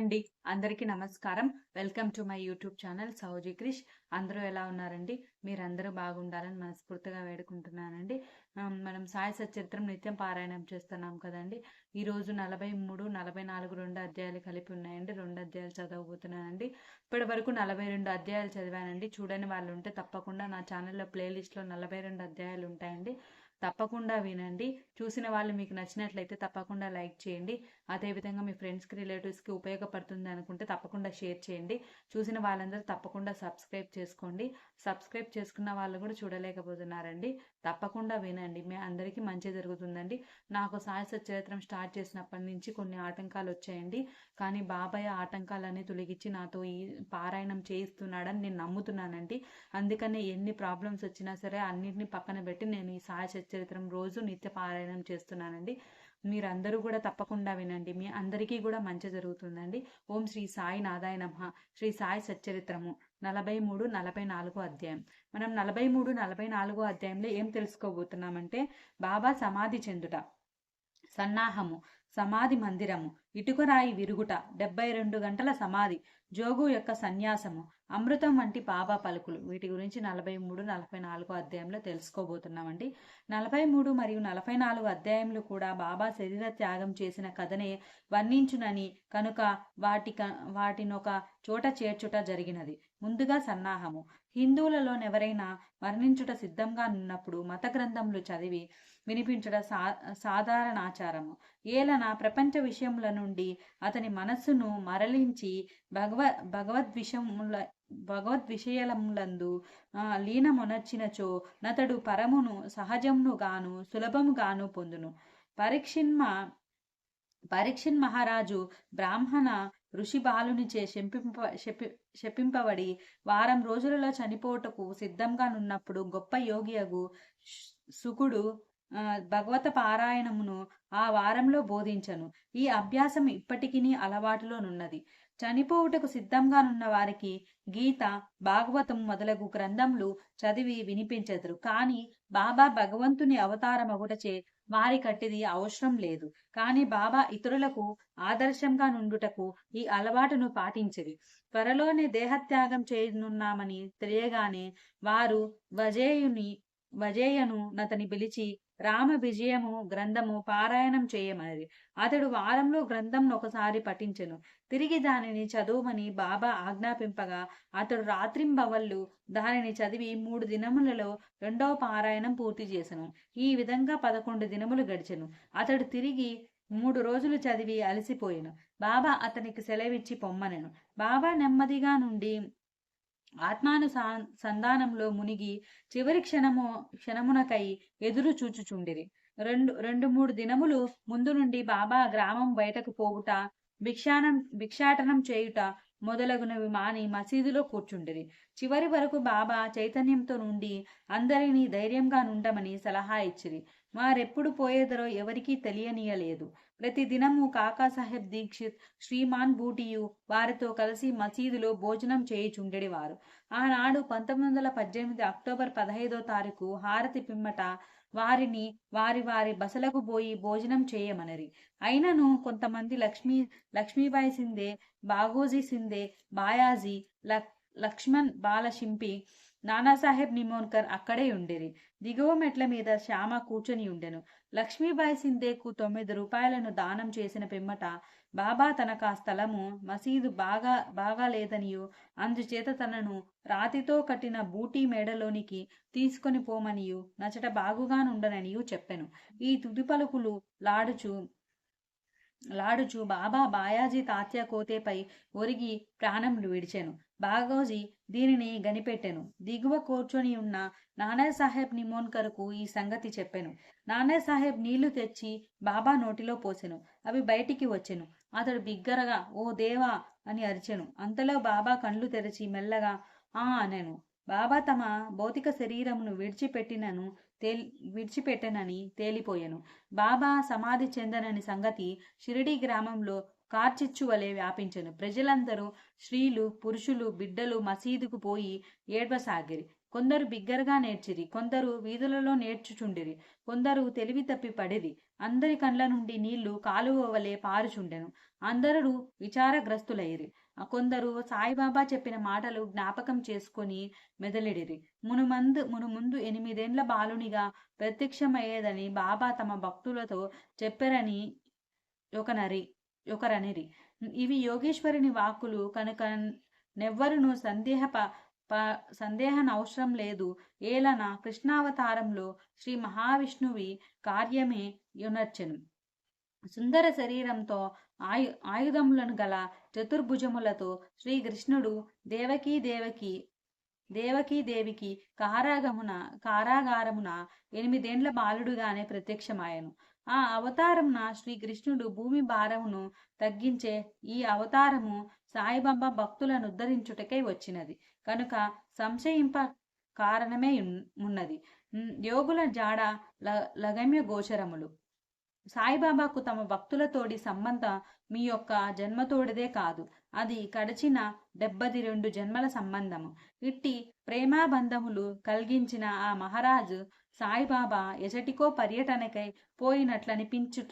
అండి. అందరికీ నమస్కారం. Welcome to my YouTube channel Sowji Krish అందరూ ఎలా ఉన్నారండి? మీరందరూ బాగుండాలని మనస్ఫూర్తిగా వేడుకుంటున్నానండి. మనం సాయి సచరిత్రం నిత్యం పారాయణం చేస్తున్నాం కదండి. ఈరోజు నలభై మూడు నలభై నాలుగు రెండు అధ్యాయాలు కలిపి ఉన్నాయండి. రెండు అధ్యాయాలు చదవబోతున్నానండి. ఇప్పటి వరకు నలభై రెండు అధ్యాయాలు చదివానండి. చూడని వాళ్ళు ఉంటే తప్పకుండా నా ఛానల్లో ప్లేలిస్ట్లో నలభై రెండు అధ్యాయాలు ఉంటాయండి. తప్పకుండా వినండి. చూసిన వాళ్ళు మీకు నచ్చినట్లయితే తప్పకుండా లైక్ చేయండి. అదేవిధంగా మీ ఫ్రెండ్స్కి రిలేటివ్స్కి ఉపయోగపడుతుంది అనుకుంటే తప్పకుండా షేర్ చేయండి. చూసిన వాళ్ళందరూ తప్పకుండా సబ్స్క్రైబ్ చేసుకోండి. సబ్స్క్రైబ్ చేసుకున్న వాళ్ళు కూడా చూడలేకపోతున్నారండి. తప్పకుండా వినండి. మీ అందరికీ మంచి జరుగుతుందండి. నాకు సాయ సచరిత్రం స్టార్ట్ చేసినప్పటి నుంచి కొన్ని ఆటంకాలు వచ్చాయండి. కానీ బాబాయ్ ఆటంకాలన్నీ తొలగించి నాతో ఈ పారాయణం చేయిస్తున్నాడని నేను నమ్ముతున్నానండి. అందుకనే ఎన్ని ప్రాబ్లమ్స్ వచ్చినా సరే అన్నింటినీ పక్కన పెట్టి నేను ఈ సాయ సచరిత్రం రోజు నిత్య పారాయణం చేస్తున్నానండి. మీరందరూ కూడా తప్పకుండా వినండి. మీ అందరికీ కూడా మంచి జరుగుతుందండి. ఓం శ్రీ సాయి నాదాయ నమ. శ్రీ సాయి సచ్చరిత్రము. నలభై మూడు నలభై నాలుగో అధ్యాయం. మనం నలభై మూడు నలభై నాలుగో అధ్యాయంలో ఏం తెలుసుకోబోతున్నామంటే బాబా సమాధి చెందుట సన్నాహము సమాధి మందిరము ఇటుకరాయి విరుగుట డెబ్బై రెండు గంటల సమాధి జోగు యొక్క సన్యాసము అమృతం వంటి బాబా పలుకులు. వీటి గురించి నలభై మూడు నలభై నాలుగో అధ్యాయంలో తెలుసుకోబోతున్నామండి. నలభై మూడు మరియు నలభై నాలుగు అధ్యాయంలో కూడా బాబా శరీర త్యాగం చేసిన కథనే వర్ణించునని కనుక వాటి వాటినొక చోట చేర్చుట జరిగినది. ముందుగా సన్నాహము. హిందువులలోనెవరైనా వర్ణించుట సిద్ధంగా ఉన్నప్పుడు మత గ్రంథములు చదివి వినిపించుట సా సాధారణ ఆచారము ఏలన ప్రపంచ విషయముల నుండి అతని మనస్సును మరలించి భగవ భగవద్విషముల భగవద్విషయములందు ఆ, లీనమునర్చినచో నతడు పరమును సహజమును గాను సులభము గాను పొందును. పరీక్షిన్మ పరీక్షిన్ మహారాజు బ్రాహ్మణ ఋషి బాలునిచే శంపింప శపి శపింపబడి వారం రోజులలో చనిపోటకు సిద్ధంగా నున్నప్పుడు గొప్ప యోగియగు సుకుడు ఆ, భగవత పారాయణమును ఆ వారంలో బోధించను. ఈ అభ్యాసం ఇప్పటికీ అలవాటులోనున్నది. చనిపోవుటకు సిద్ధంగానున్న వారికి గీత భాగవతం మొదలగు గ్రంథములు చదివి వినిపించెదరు. కానీ బాబా భగవంతుని అవతారమగుటచే వారి కట్టిది అవసరం లేదు. కానీ బాబా ఇతరులకు ఆదర్శంగా నుండుటకు ఈ అలవాటును పాటించిరి. త్వరలోనే దేహత్యాగం చేయనున్నామని తెలియగానే వారు వజేయుని వజేయను నతని పిలిచి రామ విజయము గ్రంథము పారాయణం చేయమన్నది అతడు వారంలో గ్రంథంను ఒకసారి పఠించెను. తిరిగి దానిని చదువుమని బాబా ఆజ్ఞాపింపగా అతడు రాత్రింబవళ్ళు దానిని చదివి మూడు దినములలో రెండవ పారాయణం పూర్తి చేసెను. ఈ విధంగా పదకొండు దినములు గడిచెను. అతడు తిరిగి మూడు రోజులు చదివి అలసిపోయాను. బాబా అతనికి సెలవిచ్చి పొమ్మనెను. బాబా నెమ్మదిగా నుండి ఆత్మాను సా- సంధానంలో మునిగి చివరి క్షణము క్షణమునకై ఎదురు చూచుచుండిరి. రెండు రెండు మూడు దినములు ముందు నుండి బాబా గ్రామం బయటకు పోవుట భిక్షానం భిక్షాటనం చేయుట మొదలగునవి మాని మసీదులో కూర్చుండిరి. చివరి వరకు బాబా చైతన్యంతో నుండి అందరినీ ధైర్యంగా నుండమని సలహా ఇచ్చిరి. వారెప్పుడు పోయేదరో ఎవరికీ తెలియనీయలేదు. ప్రతి దినము కాకాసాహెబ్ దీక్షిత్ శ్రీమాన్ బూటియు వారితో కలిసి మసీదులో భోజనం చేయుచుండెడివారు. ఆనాడు పంతొమ్మిది వందల పద్దెనిమిది అక్టోబర్ పదహైదో తారీఖు హారతి పిమ్మట వారిని వారి వారి బసలకు పోయి భోజనం చేయమనరి. అయినను కొంతమంది లక్ష్మీ లక్ష్మీబాయి సిందే బాగోజీ సిందే బాయాజీ లక్ లక్ష్మణ్ బాలశింపి నానాసాహెబ్ నిమోన్కర్ అక్కడే ఉండేరి. దిగువ మెట్ల మీద శ్యామ కూర్చొని ఉండెను. లక్ష్మీబాయి సిందేకు తొమ్మిది రూపాయలను దానం చేసిన పిమ్మట బాబా తనకు ఆ స్థలము మసీదు బాగా బాగాలేదనియు అందుచేత తనను రాతితో కట్టిన బూటీ మేడలోనికి తీసుకొని పోమనియు. నచట బాగుగానుండననియు చెప్పెను. ఈ తుది పలుకులు లాడుచు లాడుచు బాబా బాయాజీ తాత్య కోతేపై ఒరిగి ప్రాణములు విడిచెను. బాగోజీ దీనిని గనిపెట్టెను. దిగువ కూర్చొని ఉన్న నానాయ్ సాహెబ్ నిమోన్కర్కు ఈ సంగతి చెప్పెను. నానాయ్ సాహెబ్ నీళ్ళు తెచ్చి బాబా నోటిలో పోసెను. అవి బయటికి వచ్చెను. అతడు బిగ్గరగా ఓ దేవా అని అరిచెను. అంతలో బాబా కళ్ళు తెరిచి మెల్లగా ఆ అనెను. బాబా తమ భౌతిక శరీరమును విడిచిపెట్టినను తేలి విడిచిపెట్టనని తేలిపోయాను. బాబా సమాధి చెందనని సంగతి షిరిడి గ్రామంలో కార్చిచ్చు వలె వ్యాపించెను. ప్రజలందరూ స్త్రీలు పురుషులు బిడ్డలు మసీదుకు పోయి ఏడ్వసాగిరి. కొందరు బిగ్గరగా నేర్చిరి కొందరు వీధులలో నేర్చుచుండిరి కొందరు తెలివి తప్పి పడిరి. అందరి కండ్ల నుండి నీళ్ళు కాలువ వలె పారుచుండెను. అందరూ విచారగ్రస్తులైరి. కొందరు సాయిబాబా చెప్పిన మాటలు జ్ఞాపకం చేసుకొని మెదలిడిరి. మునుమందు మునుముందు ఎనిమిదేండ్ల బాలునిగా ప్రత్యక్షమయ్యేదని బాబా తమ భక్తులతో చెప్పారని ఒకనరి ఒకరనిరి ఇవి యోగేశ్వరుని వాక్కులు కనుక నెవ్వరును సందేహ సందేహం అవసరం లేదు. ఏలన కృష్ణావతారంలో శ్రీ మహావిష్ణువి కార్యమే యునర్చను. సుందర శరీరంతో ఆయు ఆయుధములను గల చతుర్భుజములతో శ్రీకృష్ణుడు దేవకీ దేవకి దేవకీ దేవికి కారాగమున కారాగారమున ఎనిమిదేండ్ల బాలుడుగానే ప్రత్యక్షమాయను. ఆ అవతారమున శ్రీకృష్ణుడు భూమి భారమును తగ్గించే ఈ అవతారము సాయిబాబా భక్తులను ఉద్ధరించుటకై వచ్చినది. కనుక సంశయింప కారణమే ఉన్నది. యోగుల జాడ లగమ్య గోచరములు. సాయిబాబాకు తమ భక్తులతోడి సంబంధం మీ యొక్క జన్మతోడిదే కాదు. అది కడచిన డెబ్బది రెండు జన్మల సంబంధము. ఇట్టి ప్రేమాబంధములు కలిగించిన ఆ మహారాజు సాయిబాబా ఎచటికో పర్యటనకై పోయినట్లనిపించుట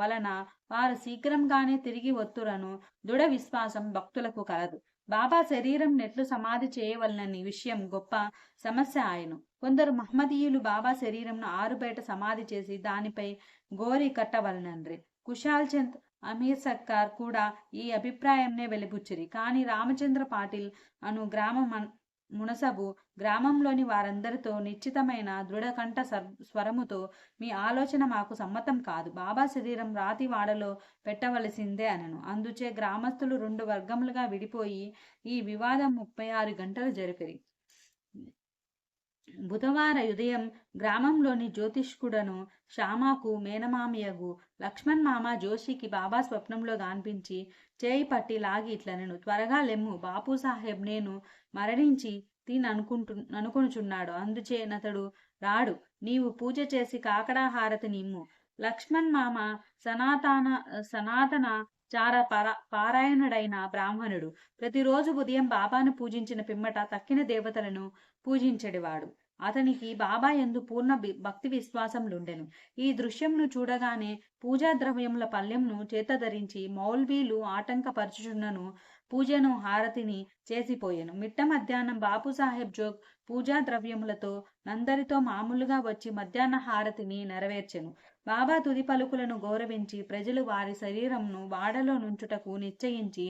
వలన వారు శీఘ్రంగానే తిరిగి ఒత్తురను దృఢ విశ్వాసం భక్తులకు కలదు. బాబా శరీరం నెట్లు సమాధి చేయవలనని విషయం గొప్ప సమస్య ఆయను కొందరు మహమ్మదీయులు బాబా శరీరంను ఆరుబయట సమాధి చేసి దానిపై గోరి కట్టవలనండ్రి కుశాల్ చంద్ అమీర్ సర్కార్ కూడా ఈ అభిప్రాయంనే వెలిబుచ్చిరి. కానీ రామచంద్ర పాటిల్ అను గ్రామ మునసబు గ్రామంలోని వారందరితో నిశ్చితమైన దృఢకంఠ స్వరముతో మీ ఆలోచన మాకు సమ్మతం కాదు. బాబా శరీరం రాతి వాడలో పెట్టవలసిందే అనను. అందుచే గ్రామస్తులు రెండు వర్గములుగా విడిపోయి ఈ వివాదం ముప్పై ఆరు గంటలు జరిపిరి. బుధవార ఉదయం గ్రామంలోని జ్యోతిష్కుడను శ్యామాకు మేనమామయ్యగు లక్ష్మణ్ మామ జోషికి బాబా స్వప్నంలో గాన్పించి చేయి పట్టి లాగి ఇట్లనను. త్వరగా లెమ్ము. బాపు సాహెబ్ నేను మరణించి తిని అనుకుంటు అనుకొనుచున్నాడు. రాడు. నీవు పూజ చేసి కాకడా హారతి నిమ్ము లక్ష్మణ్ మామ సనాతన సనాతన చార పర పారాయణుడైన బ్రాహ్మణుడు. ప్రతిరోజు ఉదయం బాబాను పూజించిన పిమ్మట తక్కిన దేవతలను పూజించడివాడు. అతనికి బాబా ఎందు పూర్ణ భక్తి విశ్వాసంలుండెను ఈ దృశ్యంను చూడగానే పూజా ద్రవ్యముల పల్లెంను చేతధరించి మౌల్వీలు ఆటంకపరచుచున్నను పూజను హారతిని చేసిపోయాను. మిట్ట మధ్యాహ్నం బాపు సాహెబ్ జోగ్ పూజా ద్రవ్యములతో నందరితో మామూలుగా వచ్చి మధ్యాహ్న హారతిని నెరవేర్చెను. బాబా తుది పలుకులను గౌరవించి ప్రజలు వారి శరీరంను వాడలో నుంచుటకు నిశ్చయించి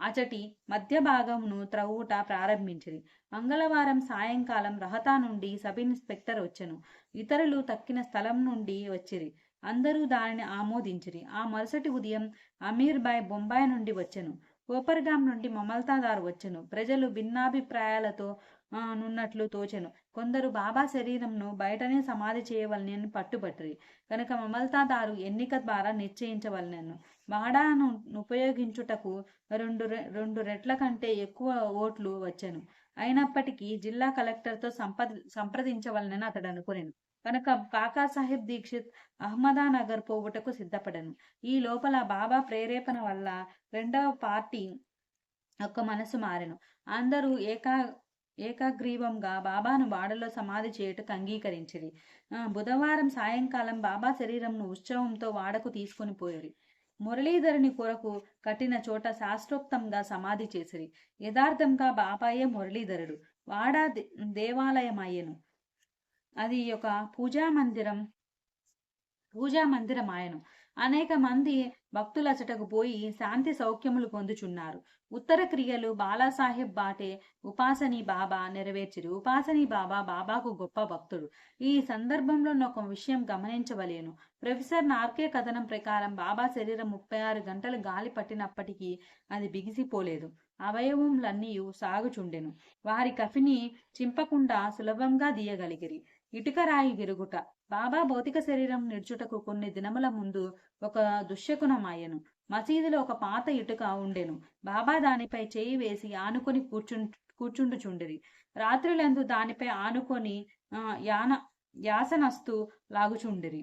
అచటి మధ్య భాగమును త్రవ్వుట ప్రారంభించిరి. మంగళవారం సాయంకాలం రహతా నుండి సబ్ ఇన్స్పెక్టర్ వచ్చెను. ఇతరులు తక్కిన స్థలం నుండి వచ్చిరి. అందరూ దానిని ఆమోదించిరి. ఆ మరుసటి ఉదయం అమీర్ బాయ్ బొంబాయి నుండి వచ్చెను. కోపర్గాం నుండి మమల్తాదార్ వచ్చెను. ప్రజలు భిన్నాభిప్రాయాలతో నున్నట్లు తోచెను. కొందరు బాబా శరీరంను బయటనే సమాధి చేయవలనని పట్టుబట్టిరి. కనుక మమల్తాదారు ఎన్నిక ద్వారా నిశ్చయించవలనను. బాడాను ఉపయోగించుటకు రెండు రెండు రెట్ల కంటే ఎక్కువ ఓట్లు వచ్చాను. అయినప్పటికీ జిల్లా కలెక్టర్తో సంపద సంప్రదించవలనని అతడు అనుకునేను. కనుక కాకాసాహెబ్ దీక్షిత్ అహ్మదానగర్ పోవుటకు సిద్ధపడను. ఈ లోపల బాబా ప్రేరేపణ వల్ల రెండవ పార్టీ యొక్క మనసు మారెను. అందరూ ఏకా ఏకాగ్రీవంగా బాబాను వాడలో సమాధి చేయుటకు అంగీకరించిరి. బుధవారం సాయంకాలం బాబా శరీరంను ఉత్సవంతో వాడకు తీసుకుని పోయారు. మురళీధరుని కొరకు కట్టిన చోట శాస్త్రోక్తంగా సమాధి చేసిరి. యథార్థంగా బాబాయే మురళీధరుడు. వాడ దేవాలయమయ్యను అది ఒక పూజా మందిరం పూజా మందిరం ఆయను అనేక మంది భక్తులచటకు పోయి శాంతి సౌఖ్యములు పొందుచున్నారు. ఉత్తర క్రియలు బాలాసాహెబ్ బాటే ఉపాసని బాబా నెరవేర్చిరు. ఉపాసని బాబా బాబాకు గొప్ప భక్తుడు. ఈ సందర్భంలో ఒక విషయం గమనించవలేను. ప్రొఫెసర్ నార్కే కథనం ప్రకారం బాబా శరీరం ముప్పై ఆరు గంటలు గాలి పట్టినప్పటికీ అది బిగిసిపోలేదు. అవయవములన్నీ సాగుచుండెను. వారి కఫిని చింపకుండా సులభంగా దీయగలిగిరి. ఇటుక రాయి విరుగుట. బాబా భౌతిక శరీరం నిడ్చుటకు కొన్ని దినముల ముందు ఒక దుశ్శకునమాయను. మసీదులో ఒక పాత ఇటుక ఉండెను. బాబా దానిపై చేయి వేసి ఆనుకొని కూర్చు కూర్చుండుచుండిరి. రాత్రులందు దానిపై ఆనుకొని యాన యాసనస్తు లాగుచుండిరి.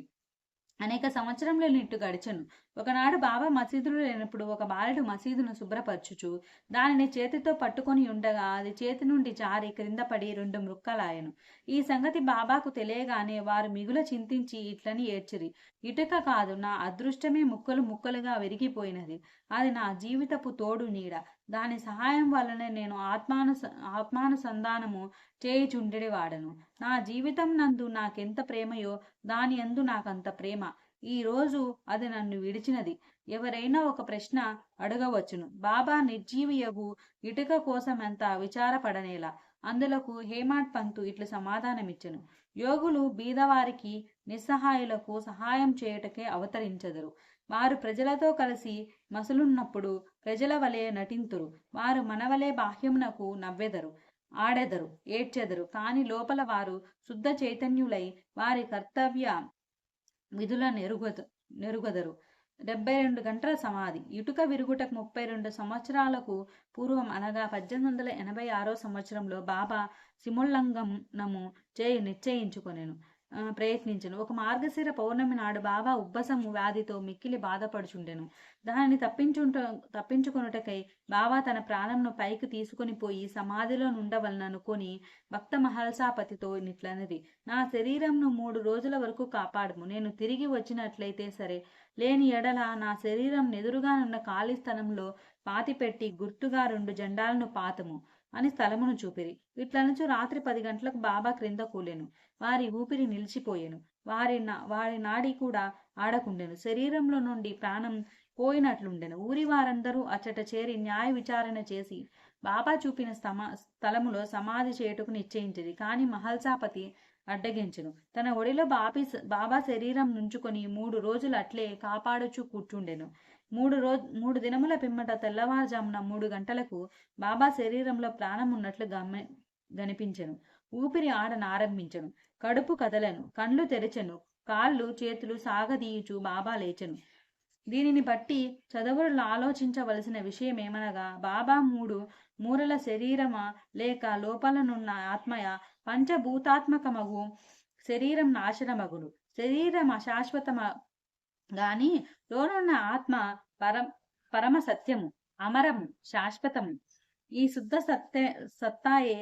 అనేక సంవత్సరంలో నిట్టు గడిచను. ఒకనాడు బాబా మసీదులో లేనప్పుడు ఒక బాలుడు మసీదును శుభ్రపరచుచు దానిని చేతితో పట్టుకొని ఉండగా అది చేతి నుండి జారి క్రింద పడి రెండు మృక్కలాయను. ఈ సంగతి బాబాకు తెలియగానే వారు మిగుల చింతించి ఇట్లని ఏడ్చిరి. ఇటుక కాదు నా అదృష్టమే ముక్కలు ముక్కలుగా విరిగిపోయినది. అది నా జీవితపు తోడు నీడ. దాని సహాయం వల్లనే నేను ఆత్మాను ఆత్మానుసంధానము చేయుచుండెడి వాడను నా జీవితం నందు నాకెంత ప్రేమయో దాని అందు నాకంత ప్రేమ. ఈ రోజు అది నన్ను విడిచినది. ఎవరైనా ఒక ప్రశ్న అడగవచ్చును. బాబా నిర్జీవియగు ఇటుక కోసం ఎంత విచారపడనేలా. అందులకు హేమాట్ పంతు ఇట్లు సమాధానమిచ్చను. యోగులు బీదవారికి నిస్సహాయులకు సహాయం చేయుటకే అవతరించదరు. వారు ప్రజలతో కలిసి మసలున్నప్పుడు ప్రజల వలె నటింతురు. వారు మనవలే బాహ్యమునకు నవ్వెదరు ఆడెదరు ఏడ్చెదరు. కాని లోపల వారు శుద్ధ చైతన్యులై వారి కర్తవ్య విధుల నెరుగదు నెరుగదరు. డెబ్బై రెండు గంటల సమాధి. ఇటుక విరుగుటకు ముప్పై రెండు సంవత్సరాలకు పూర్వం అనగా పద్దెనిమిది వందల ఎనభై ఆరో సంవత్సరంలో బాబా సిముల్లంఘనము చేయి నిశ్చయించుకొనెను. ప్రయత్నించను. ఒక మార్గశిర పౌర్ణమి నాడు బాబా ఉబ్బసము వ్యాధితో మిక్కిలి బాధపడుచుండెను. దానిని తప్పించుంట తప్పించుకొనుటకై బాబా తన ప్రాణంను పైకి తీసుకొని పోయి సమాధిలో నుండవలననుకొని భక్త మహల్సాపతితో నిట్లనది. నా శరీరంను మూడు రోజుల వరకు కాపాడము. నేను తిరిగి వచ్చినట్లయితే సరే లేని ఎడల నా శరీరం ఎదురుగానున్న ఖాళీ స్థలంలో పాతిపెట్టి గుర్తుగా రెండు జెండాలను పాతము అని స్థలమును చూపిరి. ఇట్లనుచు రాత్రి పది గంటలకు బాబా క్రింద కూలెను. వారి ఊపిరి నిలిచిపోయెను. వారి నా- వారి నాడి కూడా ఆడకుండెను. శరీరంలో నుండి ప్రాణం పోయినట్లుండెను. ఊరి వారందరూ అచ్చట చేరి న్యాయ విచారణ చేసి బాబా చూపిన స్తమ స్థలములో సమాధి చేయుటకు నిశ్చయించింది కాని మహల్సాపతి అడ్డగించను. తన ఒడిలో బాబీ బాబా శరీరం నుంచుకొని మూడు రోజులు అట్లే కాపాడుచు కూర్చుండెను. మూడు రోజు మూడు దినముల పిమ్మట తెల్లవారుజామున మూడు గంటలకు బాబా శరీరంలో ప్రాణం ఉన్నట్లు గమ గనిపించెను. ఊపిరి ఆడనారంభించెను కడుపు కదలను. కండ్లు తెరచను. కాళ్ళు చేతులు సాగదీయుచు బాబా లేచను. దీనిని బట్టి చదవరులు ఆలోచించవలసిన విషయమేమనగా బాబా మూడు మూరల శరీరమా లేక లోపలనున్న ఆత్మయ? పంచభూతాత్మకమగు శరీరం నాశనమగును. శరీరం అశాశ్వతమ? గాని లోనున్న ఆత్మ పరం పరమ సత్యము అమరము శాశ్వతము. ఈ శుద్ధ సత్తే సత్తాయే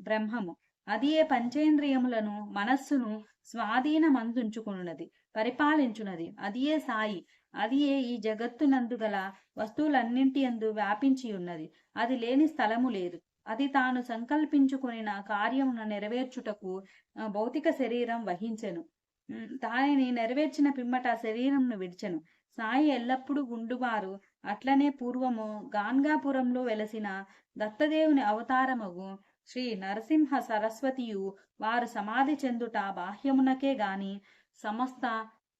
బ్రహ్మము. అది ఏ పంచేంద్రియములను మనస్సును స్వాధీనమందుంచుకున్నది పరిపాలించున్నది. అది ఏ సాయి అది ఏ ఈ జగత్తునందు గల వస్తువులన్నింటి అందు వ్యాపించి ఉన్నది అది లేని స్థలము లేదు. అది తాను సంకల్పించుకుని కార్యమును నెరవేర్చుటకు భౌతిక శరీరం వహించెను. దానిని నెరవేర్చిన పిమ్మట శరీరంను విడిచెను. సాయి ఎల్లప్పుడూ గుండువారు అట్లనే పూర్వము గాన్గాపురంలో వెలసిన దత్తదేవుని అవతారమగు శ్రీ నరసింహ సరస్వతియు వారు సమాధి చెందుట బాహ్యమునకే గాని సమస్త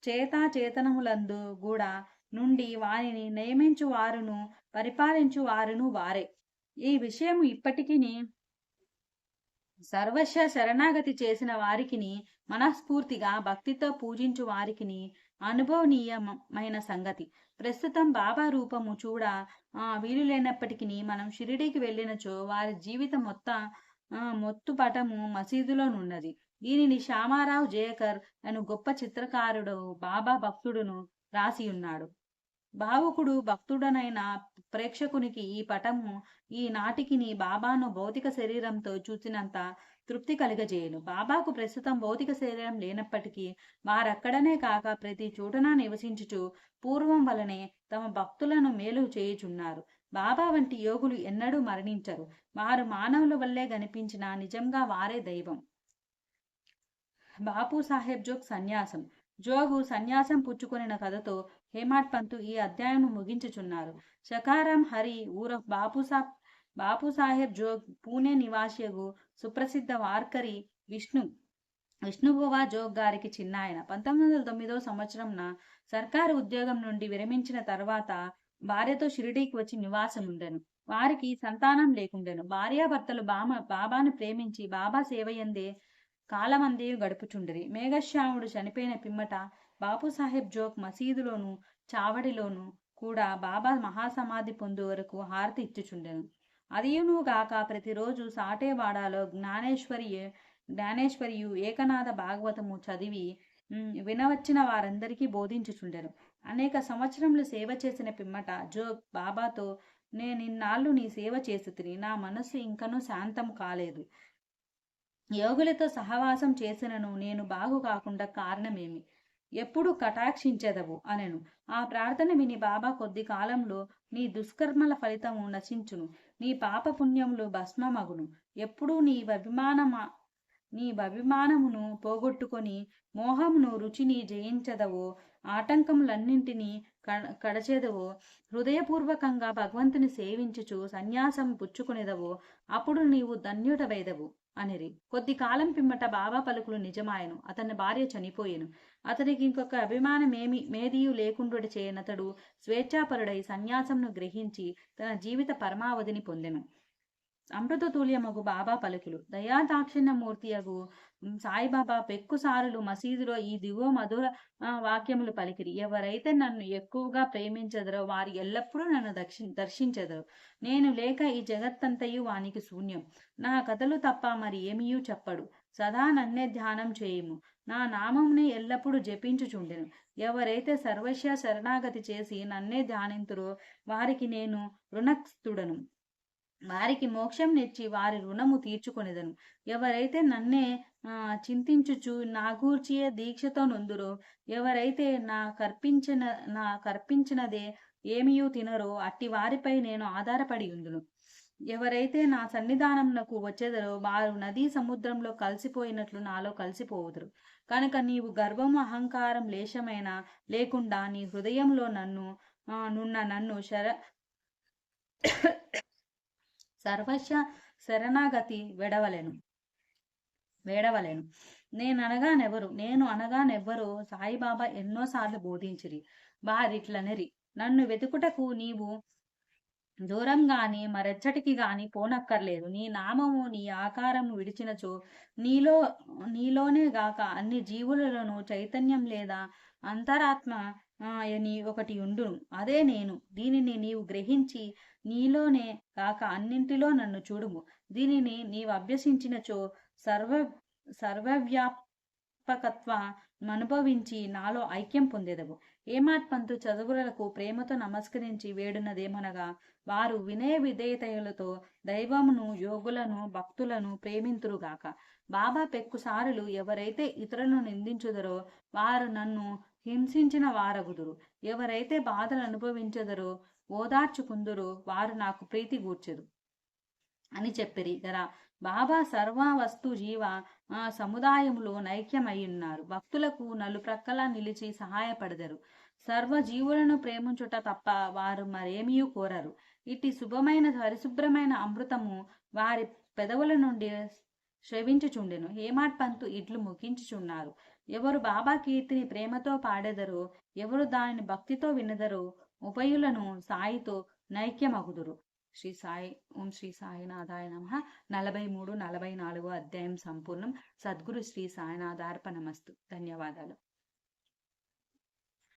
చేతా చేతనములందు కూడా నుండి వారిని నియమించు వారును పరిపాలించు వారును వారే. ఈ విషయం ఇప్పటికీ సర్వశ శరణాగతి చేసిన వారికిని మనస్ఫూర్తిగా భక్తితో పూజించు వారికిని అనుభవనీయమైన సంగతి. ప్రస్తుతం బాబా రూపము చూడ ఆ, వీలు లేనప్పటికీ మనం షిరిడీకి వెళ్ళినచో వారి జీవితం మొత్త మొత్తు పటము మసీదులోనున్నది. దీనిని శ్యామారావు జయకర్ అను గొప్ప చిత్రకారుడు బాబా భక్తుడును రాసి ఉన్నాడు భావుకుడు భక్తుడనైన ప్రేక్షకునికి ఈ పటము ఈ నాటికిని బాబాను భౌతిక శరీరంతో చూసినంత తృప్తి కలుగజేయను. బాబాకు ప్రస్తుతం భౌతిక శరీరం లేనప్పటికీ వారక్కడనే కాక ప్రతి చోటన నివసించుచు పూర్వం వలనే తమ భక్తులను మేలు చేయుచున్నారు. బాబా వంటి యోగులు ఎన్నడూ మరణించరు. వారు మానవుల వల్లే కనిపించిన నిజంగా వారే దైవం. బాపు సాహెబ్ జోగ్ సన్యాసం. జోగు సన్యాసం పుచ్చుకొనిన కథతో హేమాడ్ పంతు ఈ అధ్యాయం ముగించుచున్నారు. శకారాం హరి ఊర బాపుసాబ్ బాపు సాహెబ్ జోగ్ పూణే నివాసియగు సుప్రసిద్ధ వార్కరి విష్ణు విష్ణుభువా జోగ్ గారికి చిన్నాయన. పంతొమ్మిది వందల తొమ్మిదో సంవత్సరంన సర్కారు ఉద్యోగం నుండి విరమించిన తర్వాత భార్యతో షిరిడీకి వచ్చి నివాసం ఉండెను వారికి సంతానం లేకుండెను. భార్యాభర్తలు బామ బాబాను ప్రేమించి బాబా సేవయందే కాలమందేయు గడుపుచుండిరి. మేఘశ్యాముడు చనిపోయిన పిమ్మట బాపుసాహెబ్ జోక్ మసీదులోను చావడిలోను కూడా బాబా మహాసమాధి పొందు వరకు హారతి ఇచ్చుచుండెను. అదియునుగాక ప్రతిరోజు సాటేవాడలో జ్ఞానేశ్వరి జ్ఞానేశ్వరియు ఏకనాథ భాగవతము చదివి వినవచ్చిన వారందరికీ బోధించుచుండెను. అనేక సంవత్సరములు సేవ చేసిన పిమ్మట జోగ్ బాబాతో నేను ఇన్నాళ్ళు నీ సేవ చేసి నా మనస్సు ఇంకనూ శాంతం కాలేదు. యోగులతో సహవాసం చేసినను నేను బాగు కాకుండా కారణమేమి? ఎప్పుడు కటాక్షించెదవు అనెను. ఆ ప్రార్థన విని బాబా కొద్ది కాలంలో నీ దుష్కర్మల ఫలితము నశించును. నీ పాప పుణ్యములు భస్మమగును. ఎప్పుడూ నీ అభిమానమా నీ అభిమానమును పోగొట్టుకొని మోహమును రుచిని జయించదవో. ఆటంకములన్నింటినీ కడచేదవో. హృదయపూర్వకంగా భగవంతుని సేవించుచు సన్యాసం పుచ్చుకునేదవో. అప్పుడు నీవు ధన్యుడవైదవు. అనిరి. కొద్ది కాలం పిమ్మట బాబా పలుకులు నిజమాయను. అతని భార్య చనిపోయెను. అతనికి ఇంకొక అభిమానమేమి మేదియు లేకుండుడి చేయనతడు స్వేచ్ఛాపరుడై సన్యాసంను గ్రహించి తన జీవిత పరమావధిని పొందెను. అమృత తుల్యమగు బాబా పలుకులు. దయాదాక్షిణ్యమూర్తియగు సాయిబాబా పెక్కుసారులు మసీదులో ఈ దిగో మధుర వాక్యములు పలికిరి. ఎవరైతే నన్ను ఎక్కువగా ప్రేమించదరో వారు ఎల్లప్పుడూ నన్ను దర్శి దర్శించదరు. నేను లేక ఈ జగత్తంతయు వానికి శూన్యం. నా కథలు తప్ప మరి ఏమీయూ చెప్పడు. సదా నన్నే ధ్యానం చేయము. నా నామంని ఎల్లప్పుడూ జపించుచుండెను. ఎవరైతే సర్వశ్య శరణాగతి చేసి నన్నే ధ్యానింతురో వారికి నేను రుణస్థుడను. వారికి మోక్షం నెచ్చి వారి రుణము తీర్చుకొనిదను. ఎవరైతే నన్నే చింతించుచు నా గూర్చియే దీక్షతో నొందురో ఎవరైతే నా కర్పించిన నా కర్పించినదే ఏమియూ తినరో అట్టి వారిపై నేను ఆధారపడి ఉందును ఎవరైతే నా సన్నిధానంకు వచ్చేదరో వారు నదీ సముద్రంలో కలిసిపోయినట్లు నాలో కలిసిపోవుదురు. కనుక నీవు గర్వము అహంకారం లేశమైన లేకుండా నీ హృదయంలో నన్ను నున్న నన్ను శర సర్వస్వ శరణాగతి వెడవలెను. వేడవలేను. నేను అనగానెవరు నేను అనగానెవ్వరు? సాయిబాబా ఎన్నోసార్లు బోధించిరి. వారిట్లనిరి నన్ను వెతుకుటకు నీవు దూరం గాని మరెచ్చటికి గాని పోనక్కర్లేదు. నీ నామము నీ ఆకారము విడిచినచో నీలో నీలోనే గాక అన్ని జీవులలోనూ చైతన్యం లేదా అంతరాత్మ అని ఒకటి ఉండును. అదే నేను. దీనిని నీవు గ్రహించి నీలోనే కాక అన్నింటిలో నన్ను చూడుము. దీనిని నీవు అభ్యసించినచో సర్వ సర్వవ్యాపకత్వ అనుభవించి నాలో ఐక్యం పొందేదవు ఏమాత్మంతు చదువులకు ప్రేమతో నమస్కరించి వేడునదేమనగా వారు వినయ విధేయతలతో దైవమును యోగులను భక్తులను ప్రేమింతురుగాక బాబా పెక్కుసారులు ఎవరైతే ఇతరులను నిందించుదరో వారు నన్ను హింసించిన వారగుదురు. ఎవరైతే బాధలు అనుభవించదరో ఓదార్చుకుందురో వారు నాకు ప్రీతి గూర్చెరు అని చెప్పిరి. గరా బాబా సర్వ వస్తు జీవ సముదాయములో నైక్యమయ్యున్నారు. భక్తులకు నలుప్రక్కల నిలిచి సహాయపడదరు. సర్వ జీవులను ప్రేమించుట తప్ప వారు మరేమీ కోరరు. ఇట్టి శుభమైన పరిశుభ్రమైన అమృతము వారి పెదవుల నుండి శ్రవించుచుండెను. హేమాట్ పంతు ఇట్లు ముగించుచున్నారు. ఎవరు బాబా కీర్తిని ప్రేమతో పాడెదరో ఎవరు దానిని భక్తితో వినెదరో ఉభయులను సాయితో నైక్యమగుదురు. శ్రీ సాయి ఓం శ్రీ సాయినాథాయ నమ. నలభై మూడు నలభై నాలుగు అధ్యాయం సంపూర్ణం. సద్గురు శ్రీ సాయినాథార్పణమస్తు. ధన్యవాదాలు.